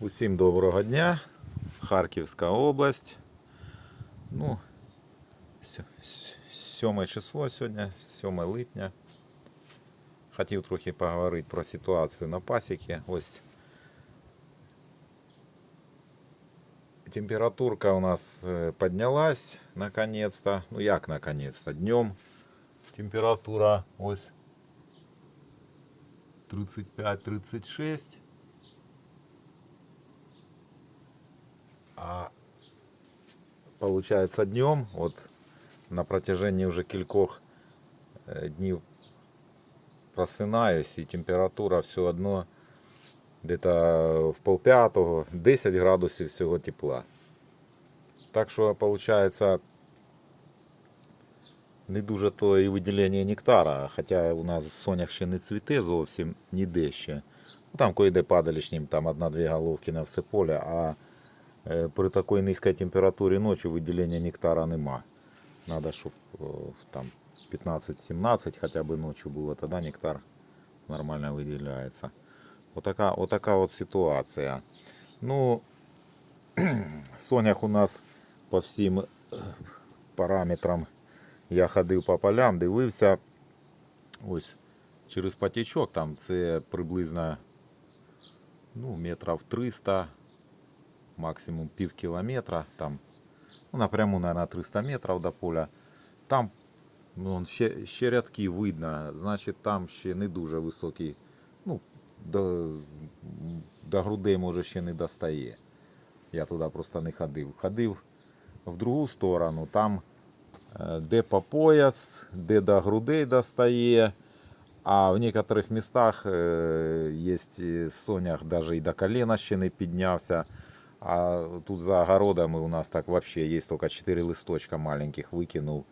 Усім доброго дня. Харківська область. Ну, сьо- с- сьоме число сьогодні, 7 липня. Хотів трохи поговорити про ситуацію на пасіки. Ось температурка у нас е, піднялась наконец-то. Ну як наконец-то? Днем температура ось 35-36. А получается днем, вот на протяжении уже кількох е, днів просинаюсь, і температура все одно где-то в полп'ятого, 10 градусів всього тепла. Так що получается не дуже то і виділення нектара, хоча у нас сонях ще не цвіте зовсім ніде ще. Ну, Там кое-де падалішнім, там одна-дві головки на все поле, а при такій низькій температурі ночі виділення нектара нема. Надо, щоб там 15-17 хоча б ночі було, тоді нектар нормально виділяється. Отака, отака от ситуація. Ну, сонях у нас по всім е, параметрам я ходив по полям, дивився. Ось через потічок, там це приблизно ну, метрів 300 максимум пів кілометра, там, ну, напряму, наверное, 300 метрів до поля. Там ну, ще, ще рядки видно, значить там ще не дуже високий, ну, до, до грудей може ще не достає. Я туди просто не ходив. Ходив в другу сторону, там е, де по пояс, де до грудей достає. А в некоторых местах е, есть сонях даже і до колена ще не піднявся. А тут за огородами у нас так вообще есть только 4 листочка маленьких выкинул.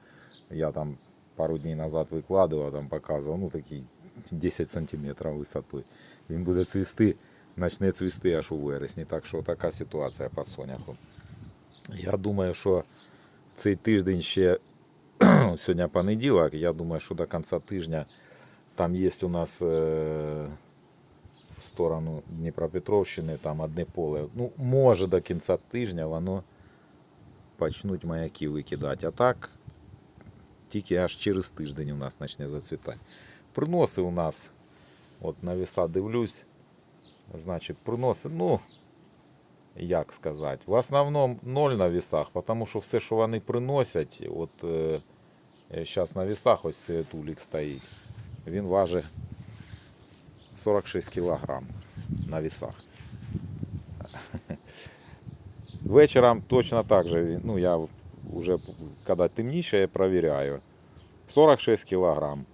Я там пару дней назад выкладывал, там показывал, ну такие 10 сантиметров висотою. Він буде цвісти, почне цвісти аж у вересні. Так що така ситуація по соняху. Я думаю, що цей тиждень ще сьогодні понеділок. Я думаю, що до кінця тижня там є у нас. Е- в сторону Дніпропетровщини, там одне поле. Ну, може до кінця тижня воно почнуть маяки викидати. А так, тільки аж через тиждень у нас почне зацвітати. Приноси у нас, от на віса дивлюсь, значить, приноси, ну, як сказати, в основному ноль на вісах, тому що все, що вони приносять, от е, на вісах ось тулік стоїть, він важить 46 кілограм на весах. Вечером точно так же, ну я уже когда я проверяю. 46 кілограм.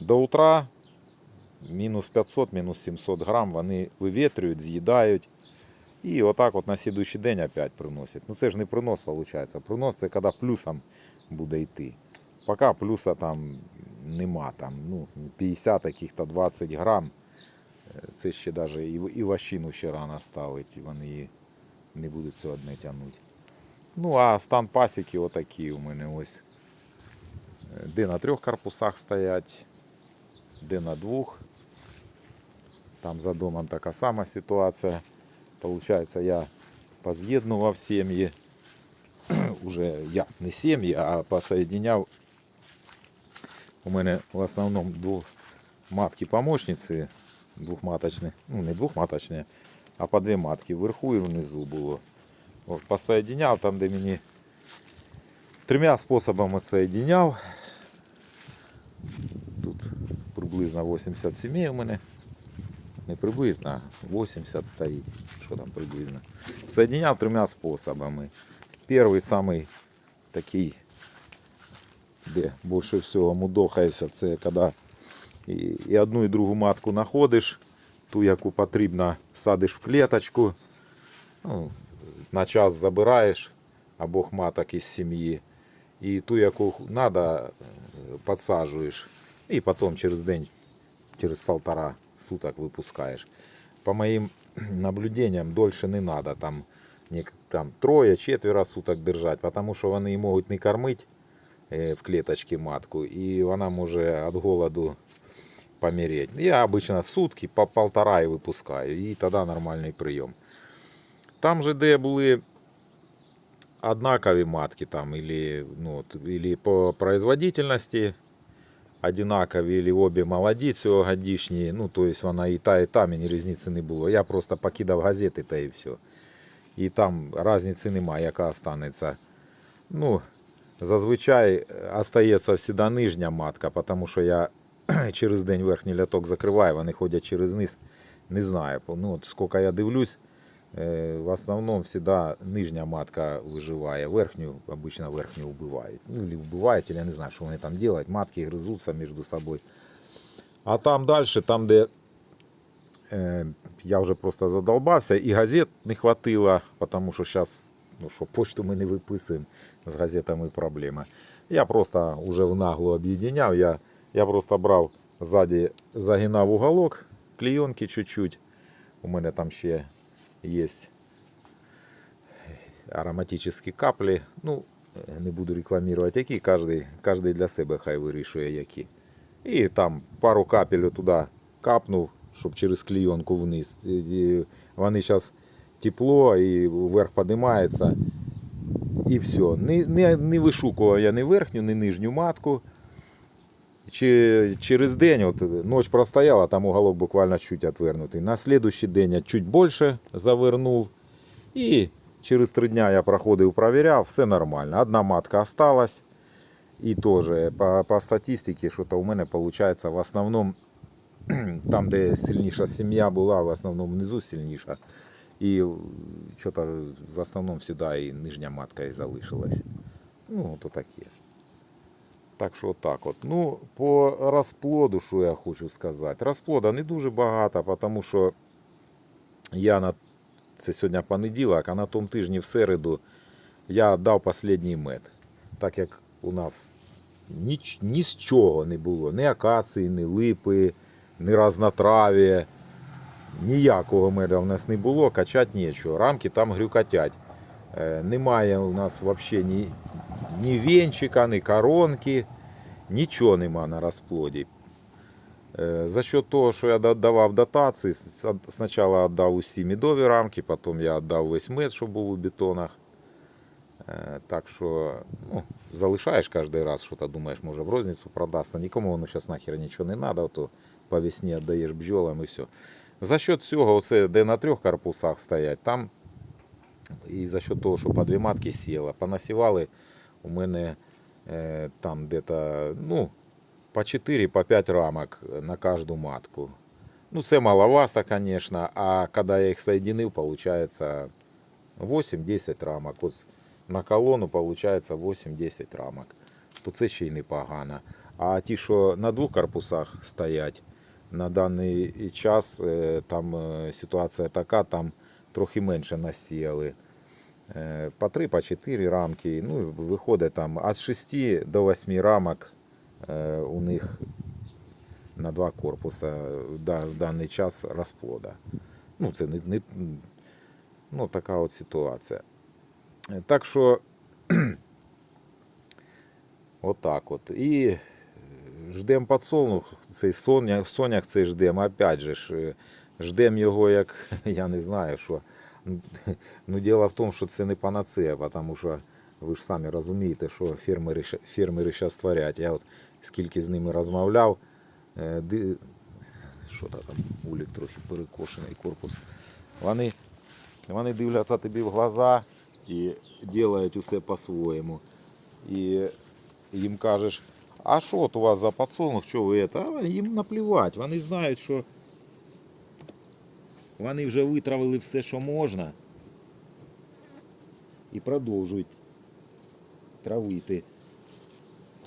До утра мінус 500, мінус 700 грам вони вивітрюють, з'їдають. І отак от на слідуючий день опять приносять. Ну це ж не принос виходить. Принос це коли плюсом буде йти. Поки плюса там нема. Там, ну, 50 каких-то 20 грам. Це ще навіть і, і ващину ще рано ставить, і вони її не будуть це одне тягнути. Ну, а стан пасіки отакі у мене ось. Е, Де на трьох корпусах стоять, де на двох. Там за домом така сама ситуація. Получається, я поз'єднував сім'ї. Уже я не сім'ї, а посоєдиняв. У мене в основному двох матки Помощниці двухматочні, ну не двухматочні, а по дві матки вверху і внизу було. От, посоєдиняв там, де мені трьома способами соєдиняв. Тут приблизно 80 сімей у мене. Не приблизно, 80 стоїть. Що там приблизно? Соєдиняв трьома способами. Перший самий такий, де більше всього мудохаєшся, це коли і, одну і другу матку знаходиш, ту, яку потрібно, садиш в клеточку, ну, на час забираєш обох маток із сім'ї, і ту, яку треба, підсаджуєш, і потім через день, через полтора суток випускаєш. По моїм наблюдениям, дольше не треба там, там троє-четверо суток держати, тому що вони можуть не кормити е, в клеточці матку, і вона може від голоду помереть. Я обычно сутки по полтора и выпускаю, и тогда нормальный прием. там же, де були однакові матки, там, или, ну, от, или по производительності одинакові, или обі молоді цьогодішні, ну, то есть вона і та, і та, мені різниці не було. Я просто покидав газети та і все. І там різниці немає, яка останеться. Ну, зазвичай остається всегда нижня матка, тому що я через день верхній ляток закриваю, вони ходять через низ. Не знаю. Ну, от скільки я дивлюсь, е, в основному всегда нижня матка виживає. Верхню, обычно верхню вбивають. Ну, или вбивають, я не знаю, що вони там роблять. Матки гризуться між собою. А там далі, там, де е, я вже просто задолбався, і газет не хватило, тому що зараз, ну що, почту ми не виписуємо, з газетами проблема. Я просто вже в наглу об'єдняв, я, я просто брав ззаді, загинав уголок, клейонки чуть-чуть. У мене там ще є ароматичні каплі. Ну, не буду рекламувати, які, кожен, кожен для себе хай вирішує які. І там пару капель туди капнув, щоб через клейонку вниз. Вони зараз тепло і вверх піднімається. І все. Не, не, не вишукував я ні верхню, ні нижню матку. Чи, через день, от, ночь простояла, там уголок буквально чуть отвернутий. На следующий день я чуть більше завернув. І через три дня я проходив, провіряв, все нормально. Одна матка осталась. І теж по, по статистиці, що то у мене виходить в основному там, де сильніша сім'я була, в основному внизу сильніша. І що то в основному завжди і нижня матка і залишилась. Ну, то таке. Так що так от. Ну, по розплоду, що я хочу сказати. Розплода не дуже багато, тому що я на це сьогодні понеділок, а на тому тижні в середу я дав останній мед. Так як у нас ніч, ні з чого не було. Ні акації, ні липи, ні разнотрав'я. Ніякого меда в нас не було, качати нічого. Рамки там грюкотять. Е, Немає у нас взагалі ні, ні венчика, ні коронки, нічого нема на розплоді. Е, За счет того, що я да- давав дотації, спочатку віддав усі мідові рамки, потім я віддав весь мед, що був у бетонах. Е, Так що ну, залишаєш кожен раз, що ти думаєш, може в розницю продасться. Нікому воно зараз нахер нічого не треба, то по весні віддаєш бджолам і все. За счет цього, оце, де на трьох корпусах стоять, там і за счет того, що по дві матки сіла, понасівали у мене е, там где-то, ну, по 4 по 5 рамок на кожну матку. Ну, це маловато, конечно, а когда я їх соединив, получается 8-10 рамок. От на колону получается 8-10 рамок. То це ще й непогано. А ті, що на двох корпусах стоять, на даний час е, там е, ситуація така, там трохи менше насіяли. Е, По 3, по 4 рамки. Ну, виходить там від 6 до 8 рамок е, у них на два корпуса в да- в даний час розплода. Ну, це не, не ну, така от ситуація. Так що отак от. І ждемо подсолнух, цей соняк, соняк цей ждемо, опять же ж, е, ждемо його як, я не знаю, що. Ну, діло в тому, що це не панацея, тому що ви ж самі розумієте, що фермери, фермери зараз творять. Я от скільки з ними розмовляв, е, ди- що там, улік трохи перекошений корпус. Вони, вони дивляться тобі в глаза і роблять усе по-своєму. І їм кажеш, а що от у вас за подсолнух, що ви це? А їм наплівати. Вони знають, що вони вже витравили все, що можна. І продовжують травити.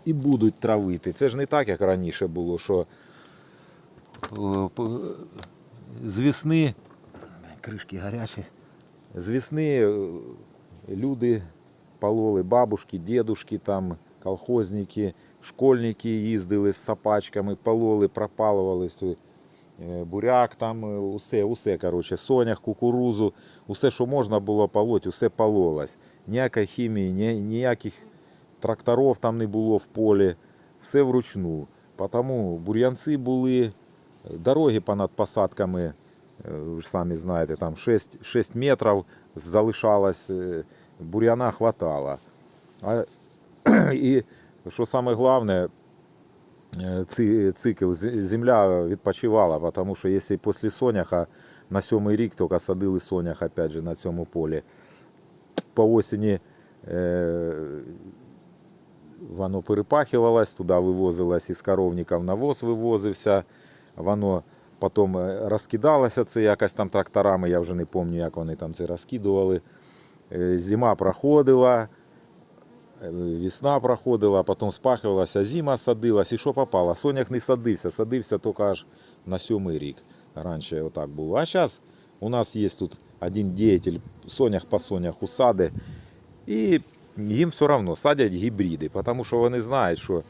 І будуть травити. Це ж не так, як раніше було, що е, з весни кришки гарячі. З весни е, люди пололи, бабушки, дедушки, там, колхозники, школьники їздили з сапачками, пололи, пропалували буряк, там е, усе, усе, коротше, сонях, кукурузу, усе, що можна було полоть, усе пололось. Ніякої хімії, ніяких тракторів там не було в полі, все вручну. Тому бур'янці були, дороги понад посадками ви ж самі знаєте, там 6, 6 метрів залишалось, е, бур'яна хватало. А, і що е, ци- цикл земля відпочивала, тому що якщо після соняха на сьомий рік тільки садили сонях опять же на цьому полі, по осені е, воно перепахувалось, туди вивозилось із коровників навоз вивозився, воно потім е, розкидалося це якось там тракторами, я вже не пам'ятаю, як вони там це розкидували. Е, Зима проходила, е, весна проходила, потім спахувалася, зима садилась, і що попало? Сонях не садився, садився тільки аж на сьомий рік. Раніше отак було. А зараз у нас є тут один діятель сонях по сонях усади, і їм все одно садять гібриди, тому що вони знають, що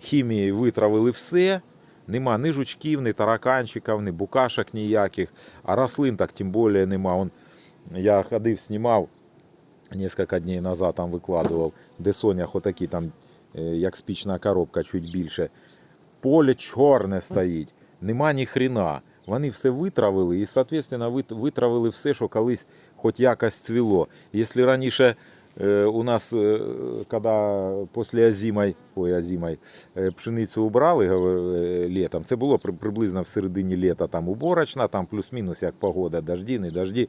хімії витравили все, нема ні жучків, ні тараканчиків, ні букашок ніяких, а рослин так тим більше нема. Он, я ходив, знімав несколько днів назад, там викладував, де сонях отакі там, е, як спічна коробка, чуть більше. Поле чорне стоїть, нема ні хрена. Вони все витравили і, соответственно, витравили все, що колись хоч якось цвіло. Якщо раніше е, у нас, е, коли після озимой, ой, озимой, е, пшеницю убрали літом, це було при- приблизно в середині літа там уборочна, там плюс-мінус як погода, дожді, не дожді.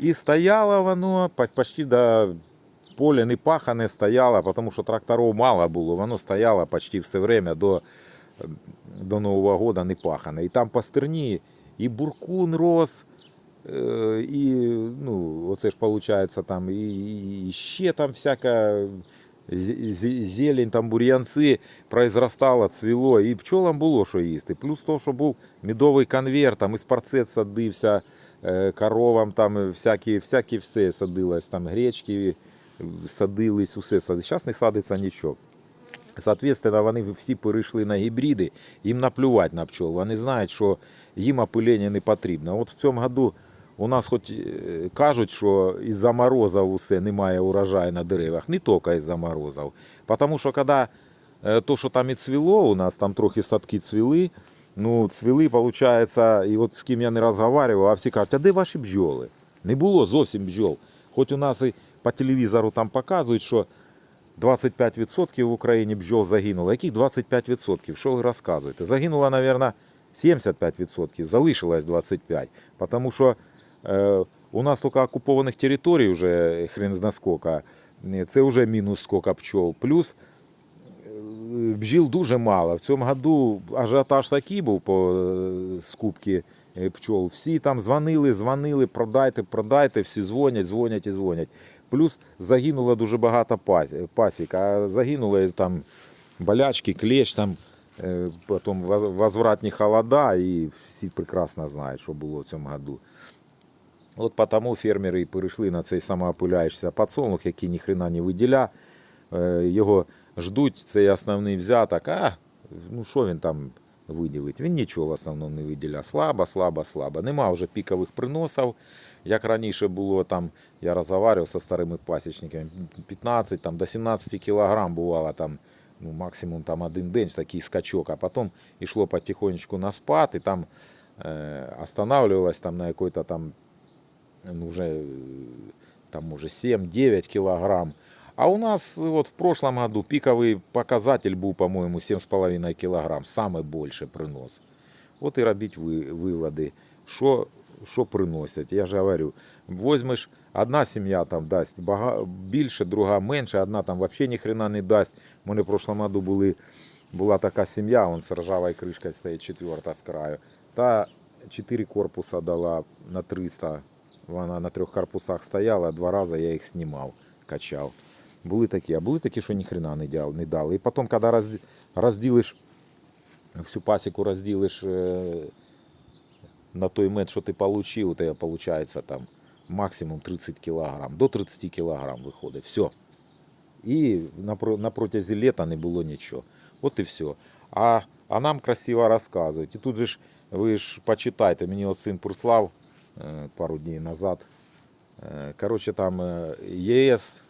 І стояло воно почти до поля не пахане стояло, тому що тракторів мало було, воно стояло почти все время до, до Нового года не пахане. І там по стерні і буркун рос, і ну, оце ж виходить там і, і ще там всяка зелень, там бур'янці произрастало, цвіло, і пчолам було що їсти. Плюс то, що був медовий конвейер, там із парцет садився, коровам там всякі, всякі все садилось, там гречки е, садились, усе садилось. Зараз не садиться нічого. Соответственно, вони всі перейшли на гібриди, їм наплювати на пчол. Вони знають, що їм опилення не потрібно. От в цьому году у нас хоч е, кажуть, що із-за морозів усе немає урожаю на деревах, не тільки із-за морозів. Тому що коли е, то, що там і цвіло, у нас там трохи садки цвіли, ну, цвіли, виходить, і от з ким я не розмовляв, а всі кажуть, а де ваші бджоли? Не було зовсім бджол. Хоч у нас і по телевізору там показують, що 25% в Україні бджол загинуло. Яких 25%? Що ви розказуєте? Загинуло, мабуть, 75%, залишилось 25%. Тому що е, у нас тільки окупованих територій вже хрен зна скільки. Це вже мінус скільки пчол. Плюс бджіл дуже мало. В цьому году ажіотаж такий був по е, скупці е, пчол. Всі там дзвонили, дзвонили, продайте, продайте, всі дзвонять, дзвонять і дзвонять. Плюс загинуло дуже багато пасік, а загинуло там болячки, клещ, там, е, потім воз- возвратні холода, і всі прекрасно знають, що було в цьому году. От потому фермери і перейшли на цей самоопиляючийся подсолнух, який ніхрена не виділя. Е, Його ждуть, цей основний взяток. А ну що він там виділить? Він нічого в основному не виділя. Слабо, слабо, слабо. Нема вже пікових приносів. Як раніше було, там, я розмовляв зі старими пасічниками, 15 там, до 17 кілограм бувало там, ну, максимум там, один день такий скачок, а потім йшло потихонечку на спад, і там е, останавливалось там, на якой-то там ну, уже, э, там уже 7-9 килограмм. А у нас вот в прошлом году пиковый показатель был, по-моему, 7,5 килограмм. Самый больший принос. Вот и робить вы, выводы, что, что приносять. Я же говорю, возьмеш, одна сім'я там дасть бага, більше, друга менше, одна там вообще ні хрена не дасть. У мене в прошлом году були, була така сім'я, он з ржавою кришкою стоїть четверта з краю. Та 4 корпуса дала на 300 вона на трьох корпусах стояла, два рази я їх знімав, качав. Були такі, а були такі, що ніхрена не, дял, не дали. І потім, коли розд- розділиш, всю пасіку розділиш е, на той мед, що ти отримав, у тебе виходить там максимум 30 кг. До 30 кг виходить. Все. І на, про- протязі літа не було нічого. От і все. А, а нам красиво розказують. І тут же ж ви ж почитайте, мені от син прислав е, пару днів назад. Е, Коротше, там ЄС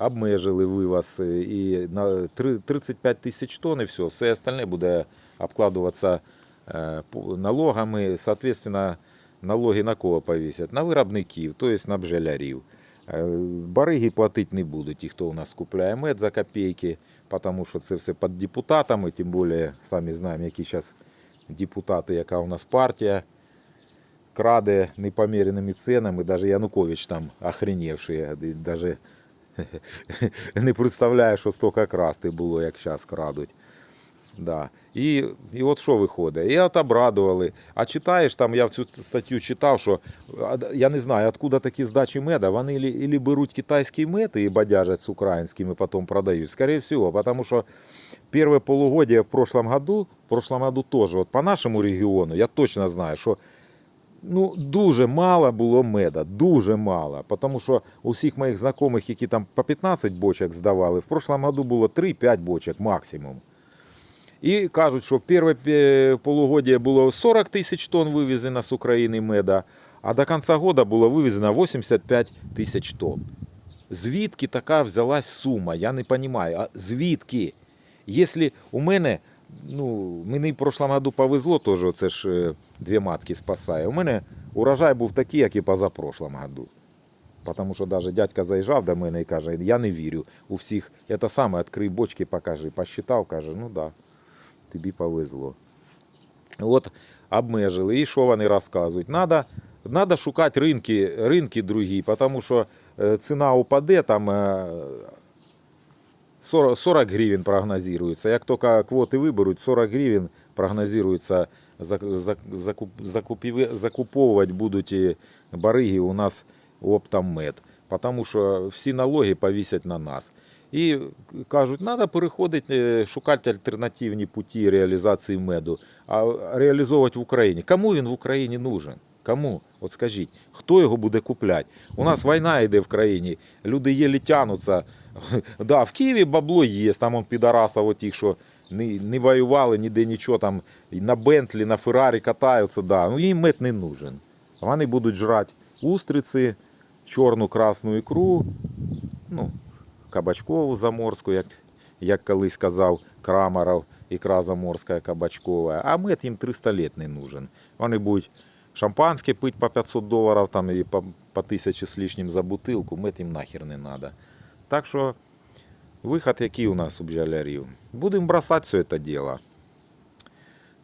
обмежили вивоз і на 35 тисяч тонн і все. Все остальне буде обкладуватися е, налогами, соответственно, налоги на кого повісять? На виробників, тобто на бджолярів. Е, Бариги платити не будуть, ті, хто у нас купляє мед за копійки, тому що це все під депутатами, тим більше самі знаємо, які зараз депутати, яка у нас партія краде непоміреними ценами. Даже Янукович там охреневший, даже не представляє, що стільки красти було, як зараз крадуть. Да. І, і от що виходить? І от обрадували. А читаєш там, я в цю статтю читав, що я не знаю, откуда такі здачі меда. Вони ілі, ілі беруть китайський мед і бадяжать з українським і потім продають. Скорее всего, потому що первое полугодие в прошлом году, в прошлом году тоже, от по нашому регіону, я точно знаю, що ну, дуже мало було меда, дуже мало. Тому що у всіх моїх знайомих, які там по 15 бочок здавали, в прошлом году було 3-5 бочок максимум. І кажуть, що в перше пе- полугодие було 40 тисяч тонн вивезено з України меда, а до кінця року було вивезено 85 тисяч тонн. Звідки така взялась сума? Я не розумію. А звідки? Якщо у мене, ну, мені в прошлому году повезло, теж це ж е, дві матки спасає. У мене урожай був такий, як і позапрошлому году. Тому що навіть дядька заїжджав до мене і каже, я не вірю. У всіх це саме, відкрий бочки, покажи. Посчитав, каже, ну да, тобі повезло. От обмежили. І що вони розказують? Надо, надо шукати ринки, ринки другі, тому що е, ціна упаде, там е, 40, 40 гривень прогнозується. Як тільки квоти виберуть, 40 гривень зак- закуп, закупіве- закуповувати будуть бариги у нас оптом мед. Тому що всі налоги повісять на нас. І кажуть, треба переходити, е, шукати альтернативні путі реалізації меду, а реалізовувати в Україні. Кому він в Україні нужен? Кому? От скажіть, хто його буде купляти? У нас війна йде в країні, люди єлі тянуться. Да, в Києві бабло є, там он підарасов отих, що не, не воювали ніде нічого, там на Бентлі, на Феррарі катаються, да. ну їм мед не нужен. Вони будуть жрати устриці, чорну красну ікру, ну, кабачкову заморську, як, як колись казав Крамаров, ікра заморська кабачкова. А мед їм 300 літ не нужен. Вони будуть шампанське пити по 500 доларів там, і по, по 1000 з лишнім за бутилку, мед їм нахер не треба. Так що виход який у нас у бджолярів. Будемо бросати все це діло.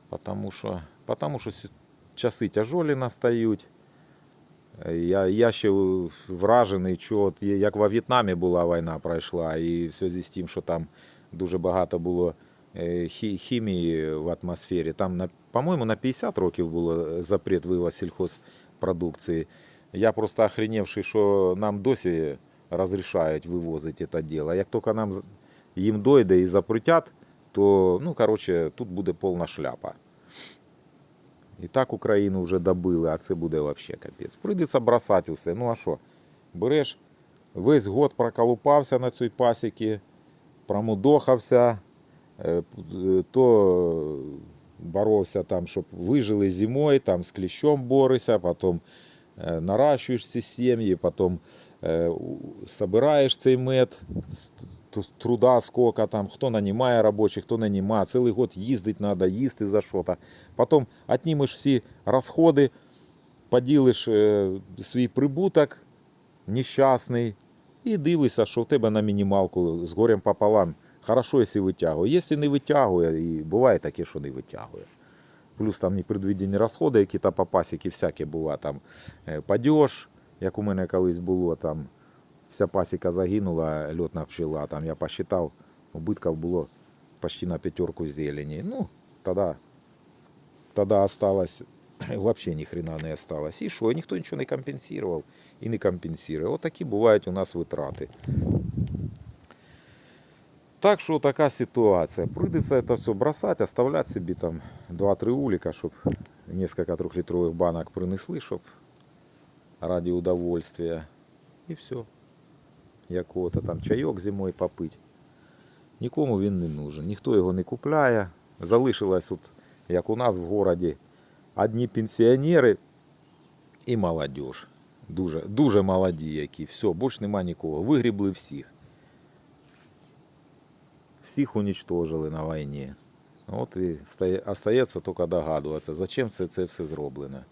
Потому що, потому що часи тяжолі настають. Я, я ще вражений, що от як во В'єтнамі була війна пройшла, і в зв'язку з тим, що там дуже багато було е, хімії в атмосфері. Там, на, по-моєму, на 50 років було запрет вивоз сільхозпродукції. Я просто охреневший, що нам досі розрішають вивозити це діло. Як тільки нам їм дойде і запретять, то ну, коротше, тут буде повна шляпа. І так Україну вже добили, а це буде взагалі капець. Прийдеться бросати усе. Ну а що? Береш, весь год проколупався на цій пасіки, промудохався, е, то боровся там, щоб вижили зимою, там з кліщом борися, потім е, наращуєш ці сім'ї, потім е, собираєш цей мед, труда сколько там, хто нанімає робочих, хто нанімає, цілий год їздити треба, їсти за що-то. Потім отнімеш всі розходи, поділиш е, свій прибуток нещасний і дивишся, що в тебе на мінімалку з горем пополам. Хорошо, якщо витягує. Якщо не витягує, і буває таке, що не витягує. Плюс там непредвидені розходи, які там пасіки всяке буває. Там падеж, як у мене колись було, там вся пасіка загинула, льотна пчела. Там я посчитав, убитків було почти на п'ятерку зелені. Ну, тоді, тоді осталось, взагалі ні хрена не осталось. І що? І ніхто нічого не компенсував і не компенсує. От такі бувають у нас витрати. Так що така ситуація. Прийдеться це все бросати, оставляти собі там 2-3 уліка, щоб несколько трьохлітрових банок принесли, щоб ради удовольствия. І все. Якого-то там чайок зимою попити. Нікому він не нужен. Ніхто його не купляє. Залишилось, от, як у нас в городі, одні пенсіонери і молодіж. Дуже, дуже молоді які. Все, більше нема нікого. Вигрібли всіх. Всіх уничтожили на війні. От і остається тільки догадуватися, зачем це, це все зроблено.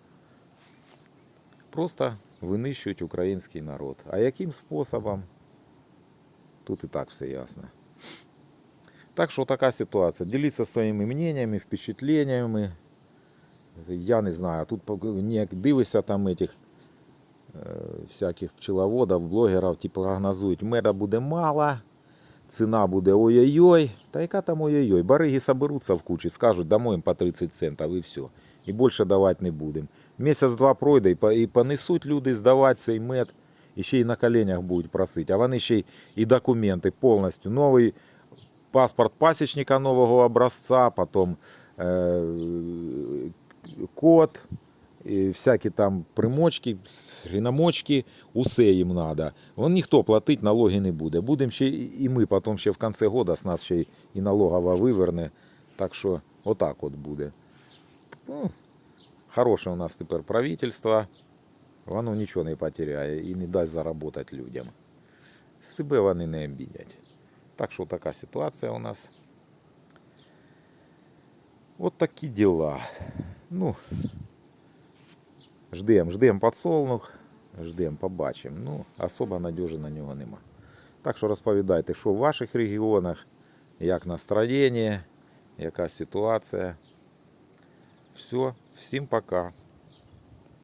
Просто винищують український народ. А яким способом? Тут і так все ясно. Так що така ситуація. Діліться своїми мненнями, впечатленнями. Я не знаю, тут не дивишся там этих е, всяких пчеловодів, блогерів, ті прогнозують, меда буде мало, ціна буде ой-ой-ой. Та яка там ой-ой-ой? Бариги соберуться в кучі, скажуть, дамо їм по 30 центів і все. І більше давати не будемо. Місяць-два пройде і понесуть люди здавати цей мед, і ще й на коленях будуть просити. А вони ще й і документи повністю. Новий паспорт пасічника нового образця, потім е, код, всякі там примочки, хріномочки, усе їм треба. Вон ніхто платити налоги не буде. Будемо ще і ми потім ще в кінці року з нас ще і налогова виверне. Так що отак от буде. Ну, хороше у нас тепер правительство. Воно нічого не потеряє і не дасть заробити людям. Себе вони не обідять. Так що така ситуація у нас. От такі діла. Ну, ждем, ждем подсолнух, ждем, побачимо. Ну, особо надіжі на нього нема. Так що розповідайте, що в ваших регіонах, як настроєння, яка ситуація. Все, всім пока.